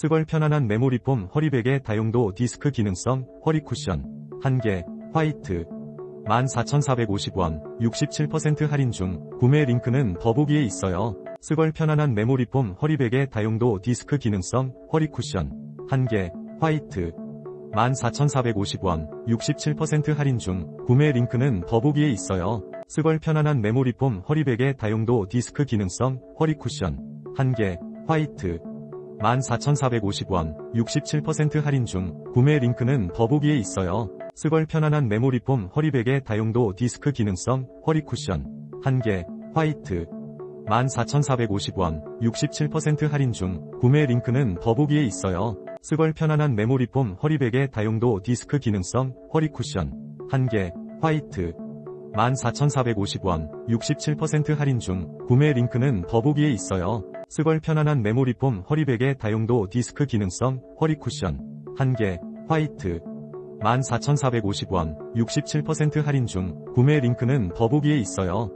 쓰걸 편안한 메모리 폼 허리베개 다용도 디스크 기능성 허리 쿠션 1개 화이트 14,450원 67% 할인 중 구매 링크는 더보기에 있어요. 쓰걸 편안한 메모리 폼 허리베개 다용도 디스크 기능성 허리 쿠션 1개 화이트 14,450원 67% 할인 중 구매 링크는 더보기에 있어요. 쓰걸 편안한 메모리 폼 허리베개 다용도 디스크 기능성 허리 쿠션 1개 화이트 14,450원 67% 할인 중 구매 링크는 더보기에 있어요. 쓰걸 편안한 메모리폼 허리베개 다용도 디스크 기능성 허리 쿠션 1개 화이트 14,450원 67% 할인 중 구매 링크는 더보기에 있어요. 쓰걸 편안한 메모리폼 허리베개 다용도 디스크 기능성 허리 쿠션 1개 화이트 14,450원 67% 할인 중 구매 링크는 더보기에 있어요. 쓰걸 편안한 메모리 폼 허리베개 다용도 디스크 기능성 허리 쿠션 1개 화이트 14,450원 67% 할인 중 구매 링크는 더보기에 있어요.